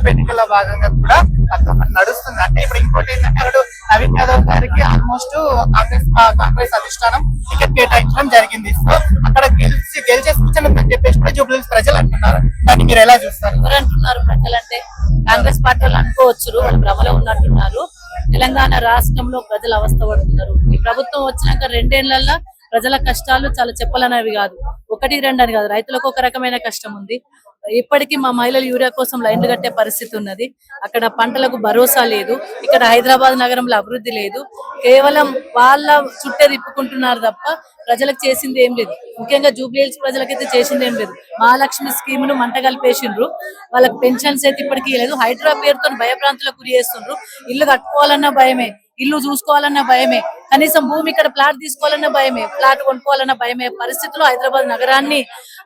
ఉప ఎన్నికల్లో భాగంగా కూడా నడుస్తుంది. అంటే ఇప్పుడు ఇంకోటి ఏంటంటే అక్కడ నవీన్ యాదవ్ గారికి ఆల్మోస్ట్ కాంగ్రెస్ కాంగ్రెస్ అధిష్టానం టికెట్ కేటాయించడం జరిగింది. సో అక్కడ గెలిచి గెలిచే సూచన ఉందని చెప్పేసి కూడా జూబ్లీ ప్రజలు అంటున్నారు. దాన్ని మీరు ఎలా చూస్తారు? ఎవరు అంటున్నారు ప్రజలంటే కాంగ్రెస్ పార్టీ వాళ్ళు అనుకోవచ్చు వాళ్ళు భ్రమలో ఉన్నట్టున్నారు. తెలంగాణ రాష్ట్రంలో ప్రజలు అవస్థ పడుతున్నారు. ఈ ప్రభుత్వం వచ్చినాక రెండేళ్ళలో ప్రజల కష్టాలు చాలా చెప్పలనేవి కాదు. ఒకటి రెండు అని కాదు. రైతులకు ఒక రకమైన కష్టం ఉంది. ఇప్పటికీ మా మహిళలు యూరియా కోసం లైన్లు కట్టే పరిస్థితి ఉన్నది. అక్కడ పంటలకు భరోసా లేదు. ఇక్కడ హైదరాబాద్ నగరంలో అభివృద్ధి లేదు. కేవలం వాళ్ళ చుట్టే తిప్పుకుంటున్నారు తప్ప ప్రజలకు చేసింది ఏం లేదు. ముఖ్యంగా జూబ్లీహిల్స్ ప్రజలకైతే చేసింది ఏం లేదు. మహాలక్ష్మి స్కీమ్ను మంట కలిపేసిండ్రు. వాళ్ళకి పెన్షన్స్ అయితే ఇప్పటికీ లేదు హైదరాబాద్ పేరుతో భయభ్రాంతులకు గురి చేస్తుండ్రు. ఇల్లు కట్టుకోవాలన్న భయమే. ఇల్లు చూసుకోవాలన్న భయమే. కనీసం భూమి ఇక్కడ ప్లాట్ తీసుకోవాలన్న భయమే ప్లాట్ కొనుక్కోవాలన్న భయమే. పరిస్థితుల్లో హైదరాబాద్ నగరాన్ని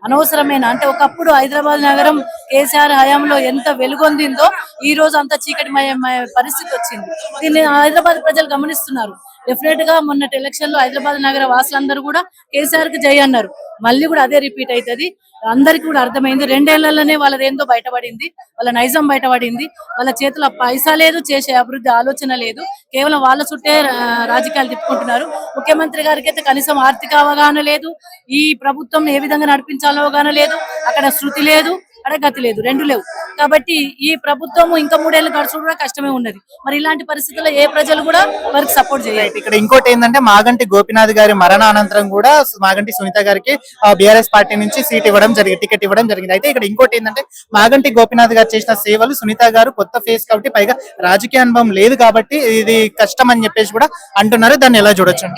అనవసరమైన? అంటే ఒకప్పుడు హైదరాబాద్ నగరం కేసీఆర్ హయాంలో ఎంత వెలుగొందిందో ఈ రోజు అంత చీకటిమయ పరిస్థితి వచ్చింది. దీన్ని హైదరాబాద్ ప్రజలు గమనిస్తున్నారు. డెఫినెట్గా మొన్నటి ఎలక్షన్లో హైదరాబాద్ నగర వాసులందరూ కూడా కేసీఆర్కి జై అన్నారు. మళ్ళీ కూడా అదే రిపీట్ అవుతుంది అందరికి కూడా అర్థమైంది. రెండేళ్ళలోనే వాళ్ళది ఏందో బయటపడింది. వాళ్ళ నైజం బయటపడింది. వాళ్ళ చేతిలో పైసా లేదు చేసే అభివృద్ధి ఆలోచన లేదు. కేవలం వాళ్ళ చుట్టే రాజకీయాలు తిప్పుకుంటున్నారు. ముఖ్యమంత్రి గారికి అయితే కనీసం ఆర్థిక అవగాహన లేదు. ఈ ప్రభుత్వం ఏ విధంగా నడిపించాలో అవగాహన లేదు. అక్కడ శృతి లేదు అక్కడ గతి లేదు. రెండు లేవు. కాబట్టి ఈ ప్రభుత్వం ఇంకా మూడేళ్ళు గడుచు కూడా కష్టమే ఉన్నది. మరి ఇలాంటి పరిస్థితుల్లో ఏ ప్రజలు కూడా వారికి సపోర్ట్ చేయాలి ఇక్కడ ఇంకోటి ఏంటంటే మాగంటి గోపినాథ్ గారి మరణానంతరం కూడా మాగంటి సునీత గారికి బీఆర్ఎస్ పార్టీ నుంచి సీట్ ఇవ్వడం జరిగింది టికెట్ ఇవ్వడం జరిగింది. అయితే ఇక్కడ ఇంకోటి ఏంటంటే మాగంటి గోపినాథ్ గారు చేసిన సేవలు సునీత గారు కొత్త ఫేస్ కాబట్టి పైగా రాజకీయ అనుభవం లేదు కాబట్టి ఇది కష్టం అని చెప్పేసి కూడా అంటున్నారు. దాన్ని ఎలా చూడొచ్చు?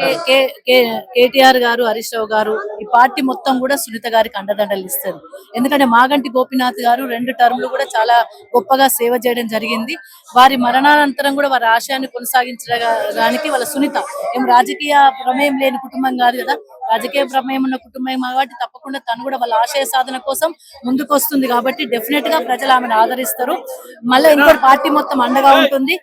కేటీఆర్ గారు హరీష్ రావు గారు ఈ పార్టీ మొత్తం కూడా సునీత గారికి అండదండలు ఇస్తారు. ఎందుకంటే మాగంటి గోపినాథ్ గారు రెండు టర్ములు కూడా చాలా గొప్పగా సేవ చేయడం జరిగింది. వారి మరణానంతరం కూడా వారి ఆశయాన్ని కొనసాగించడానికి వాళ్ళ సునీత ఏం రాజకీయ ప్రమేయం లేని కుటుంబం కాదు కదా. రాజకీయ ప్రమేయం ఉన్న కుటుంబం కాబట్టి తప్పకుండా తను కూడా వాళ్ళ ఆశయ సాధన కోసం ముందుకు వస్తుంది కాబట్టి డెఫినెట్గా ప్రజలు ఆమెను ఆదరిస్తారు. మళ్ళీ ఇంకోటి పార్టీ మొత్తం అండగా ఉంటుంది.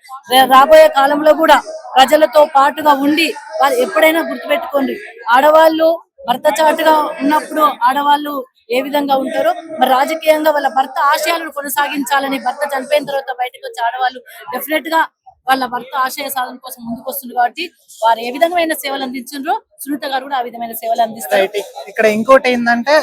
రాబోయే కాలంలో కూడా ప్రజలతో పాటుగా ఉండి వారు ఎప్పుడైనా గుర్తుపెట్టుకోండి. ఆడవాళ్ళు భర్త చాటుగా ఉన్నప్పుడు ఆడవాళ్ళు ఏ విధంగా ఉంటారో మరి రాజకీయంగా వాళ్ళ భర్త ఆశయాలను కొనసాగించాలని భర్త చనిపోయిన తర్వాత బయటకు వచ్చే ఆడవాళ్ళు డెఫినెట్గా వాళ్ళ భర్త ఆశయ సాధన కోసం ముందుకు వస్తుంది కాబట్టి వారు ఏ విధమైన సేవలు అందించారో సునీత గారు కూడా ఆ విధమైన సేవలు అందిస్తారు. ఇక్కడ ఇంకోటి ఏంటంటే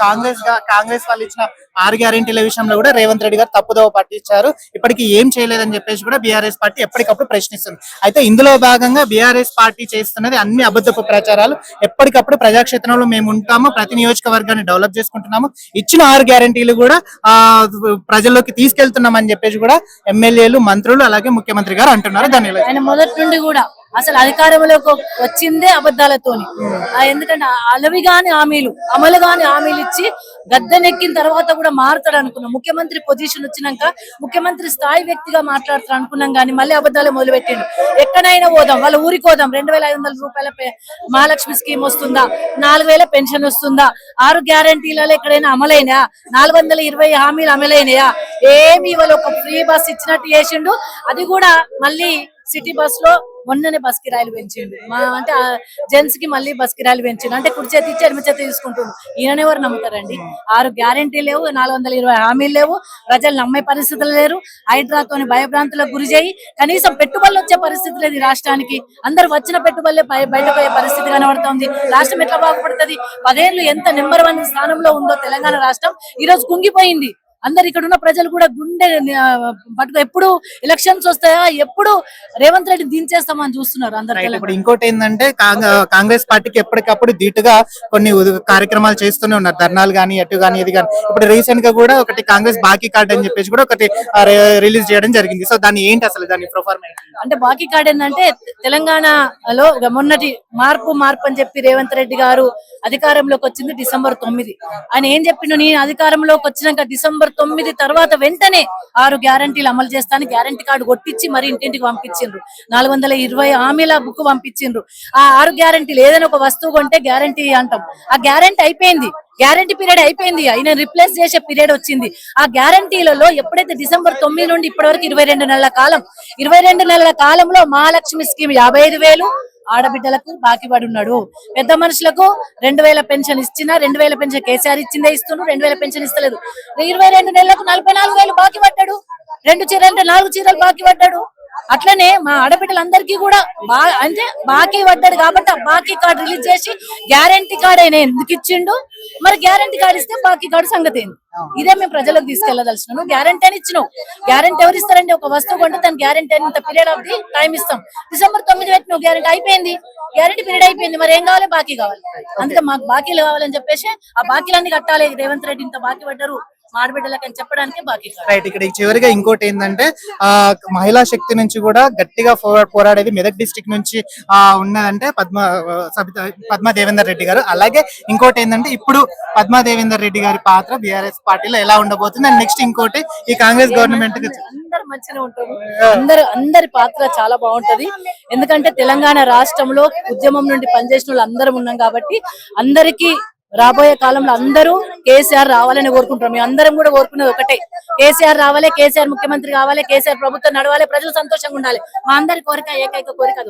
కాంగ్రెస్ కాంగ్రెస్ వాళ్ళు ఇచ్చిన ఆరు గ్యారెంటీల విషయంలో కూడా రేవంత్ రెడ్డి గారు తప్పుదోవ పట్టించారు. ఇప్పటికి ఏం చేయలేదని చెప్పేసి కూడా బీఆర్ఎస్ పార్టీ ఎప్పటికప్పుడు ప్రశ్నిస్తుంది. అయితే ఇందులో భాగంగా బీఆర్ఎస్ పార్టీ చేస్తున్నది అన్ని అబద్ధపు ప్రచారాలు. ఎప్పటికప్పుడు ప్రజాక్షేత్రంలో మేము ఉంటాము ప్రతి నియోజకవర్గాన్ని డెవలప్ చేసుకుంటున్నాము. ఇచ్చిన ఆరు గ్యారెంటీలు కూడా ఆ ప్రజల్లోకి తీసుకెళ్తున్నాం అని చెప్పేసి కూడా ఎమ్మెల్యేలు మంత్రులు అలాగే ముఖ్యమంత్రి గారు అంటున్నారు. దాన్ని ఆయన మొదటి నుండి కూడా అసలు అధికారంలోకి వచ్చిందే అబద్ధాలతోని. ఎందుకంటే అలవి గాని హామీలు అమలు గాని హామీలు ఇచ్చి గద్దెనెక్కిన తర్వాత కూడా మారుతాడు అనుకున్నాం. ముఖ్యమంత్రి పొజిషన్ వచ్చినాక ముఖ్యమంత్రి స్థాయి వ్యక్తిగా మాట్లాడతారు అనుకున్నాం కానీ మళ్ళీ అబద్ధాలు మొదలుపెట్టిండు. ఎక్కడైనా పోదాం వాళ్ళ ఊరికి పోదాం. రెండు వేల ఐదు వందల రూపాయల మహాలక్ష్మి స్కీమ్ వస్తుందా? నాలుగు వేల పెన్షన్ వస్తుందా? ఆరు గ్యారంటీలలో ఎక్కడైనా అమలైనా నాలుగు వందల ఇరవై హామీలు అమలైనయా? ఏమి వాళ్ళు ఒక ఫ్రీ బస్ ఇచ్చినట్టు చేసిండు. అది కూడా మళ్ళీ సిటీ బస్లో మొన్ననే బస్ కిరాయిలు పెంచిండు. మా అంటే జెంట్స్కి మళ్ళీ బస్ కిరాయిలు పెంచిండు. అంటే కుడి చేతి ఇచ్చి ఎడమ చేతి తీసుకుంటుండు. ఈయన ఎవరు నమ్ముతారండి? ఆరు గ్యారెంటీ లేవు నాలుగు వందల ఇరవై హామీలు లేవు. ప్రజలు నమ్మే పరిస్థితులు లేరు. హైడ్రాతోని భయభ్రాంతులకు గురి చేయి. కనీసం పెట్టుబడులు వచ్చే పరిస్థితి లేదు రాష్ట్రానికి. అందరు వచ్చిన పెట్టుబడులే బయటపోయే పరిస్థితి కనబడుతోంది. రాష్ట్రం ఎట్లా బాగుపడుతుంది? పదేళ్ళు ఎంత నెంబర్ వన్ స్థానంలో ఉందో తెలంగాణ రాష్ట్రం ఈ రోజు కుంగిపోయింది. అందరు ఇక్కడ ఉన్న ప్రజలు కూడా గుండె పట్టుకు ఎప్పుడు ఎలక్షన్స్ వస్తాయా? ఎప్పుడు రేవంత్ రెడ్డి దించేస్తామని చూస్తున్నారు అందరు ఇప్పుడు ఇంకోటి ఏంటంటే కాంగ్- కాంగ్రెస్ పార్టీకి ఎప్పటికప్పుడు ధీటుగా కొన్ని కార్యక్రమాలు చేస్తూనే ఉన్నారు. ధర్నాలు కానీ ఎటు కానీ ఇది కానీ ఇప్పుడు రీసెంట్గా కూడా ఒకటి కాంగ్రెస్ బాకీ కార్డ్ అని చెప్పేసి కూడా ఒకటి రిలీజ్ చేయడం జరిగింది. సో దాన్ని ఏంటి అసలు దాని ప్రొఫార్మెన్స్ అంటే బాకీ కార్డ్ ఏంటంటే తెలంగాణలో మొన్నటి మార్పు మార్పు అని చెప్పి రేవంత్ రెడ్డి గారు అధికారంలోకి వచ్చింది డిసెంబర్ తొమ్మిది. ఆయన ఏం చెప్పిండు? నేను అధికారంలోకి వచ్చినాక డిసెంబర్ తొమ్మిది తర్వాత వెంటనే ఆరు గ్యారంటీలు అమలు చేస్తాను. గ్యారంటీ కార్డు కొట్టించి మరి ఇంటింటికి పంపించిండ్రు. నాలుగు వందల ఇరవై హామీల బుక్ పంపించిండ్రు. ఆ ఆరు గ్యారంటీలు ఏదైనా ఒక వస్తువు కొంటే గ్యారంటీ అంటాం. ఆ గ్యారంటీ అయిపోయింది. గ్యారంటీ పీరియడ్ అయిపోయింది. ఆయన రిప్లేస్ చేసే పీరియడ్ వచ్చింది. ఆ గ్యారంటీలలో ఎప్పుడైతే డిసెంబర్ తొమ్మిది నుండి ఇప్పటి వరకు ఇరవై రెండు నెలల కాలం ఇరవై రెండు నెలల కాలంలో మహాలక్ష్మి స్కీమ్ యాభై ఐదు వేలు ఆడబిడ్డలకు బాకీ పడి ఉన్నాడు. పెద్ద మనుషులకు రెండు వేల పెన్షన్ ఇచ్చినా రెండు వేల పెన్షన్ కేసీఆర్ ఇచ్చిందే ఇస్తున్నాడు రెండు వేల పెన్షన్ ఇస్తలేదు. ఇరవై రెండు నెలలకు నలభై నాలుగు వేలు బాకీ పడ్డాడు రెండు చీరలు నాలుగు చీరలు బాకీ పడ్డాడు అట్లనే మా ఆడబిడ్డలందరికీ కూడా బా అంటే బాకీ పడ్డాడు కాబట్టి ఆ బాకీ కార్డు రిలీజ్ చేసి గ్యారంటీ కార్డ్ అయినా ఎందుకు ఇచ్చిండు? మరి గ్యారంటీ కార్డు ఇస్తే బాకీ కార్డు సంగతి ఏంది? ఇదే మేము ప్రజలకు తీసుకెళ్ళదలుచున్నాను గ్యారంటీ అని ఇచ్చినావు. గ్యారంటీ ఎవరు ఇస్తారండి? ఒక వస్తువు కొంటే దాని గ్యారంటీ అని ఇంత పీరియడ్ ఆఫ్ ది టైం ఇస్తాం. డిసెంబర్ తొమ్మిది పెట్టినావు గ్యారంటీ అయిపోయింది. గ్యారంటీ పీరియడ్ అయిపోయింది. మరి ఏం కావాలి? బాకీ కావాలి. అందుకే మాకు బాకీలు కావాలని చెప్పేసి ఆ బాకీలన్నీ కట్టాలి. రేవంత్ రెడ్డి ఇంత బాకీ పడ్డారు. అని చెప్పడానికి బాకీ రైట్ ఇక్కడ చివరిగా ఇంకోటి ఏంటంటే ఆ మహిళా శక్తి నుంచి కూడా గట్టిగా పోరా- పోరాడేది మెదక్ డిస్ట్రిక్ట్ నుంచి ఆ ఉన్నదంటే పద్మ సబిత పద్మా దేవేందర్ రెడ్డి గారు. అలాగే ఇంకోటి ఏంటంటే ఇప్పుడు పద్మా దేవేందర్ రెడ్డి గారి పాత్ర బిఆర్ఎస్ పార్టీలో ఎలా ఉండబోతుంది? అండ్ నెక్స్ట్ ఇంకోటి ఈ కాంగ్రెస్ గవర్నమెంట్ అందరు మంచిగా ఉంటారు. అందరు అందరి పాత్ర చాలా బాగుంటది. ఎందుకంటే తెలంగాణ రాష్ట్రంలో ఉద్యమం నుండి పనిచేసిన వాళ్ళు అందరం ఉన్నాం కాబట్టి అందరికి రాబోయే కాలంలో అందరూ కేసీఆర్ రావాలని కోరుకుంటాం మేము అందరం కూడా కోరుకునేది ఒకటే. కేసీఆర్ రావాలి కేసీఆర్ ముఖ్యమంత్రి కావాలి కేసీఆర్ ప్రభుత్వం నడవాలి ప్రజలు సంతోషంగా ఉండాలి. మా అందరి కోరిక ఏకైక కోరిక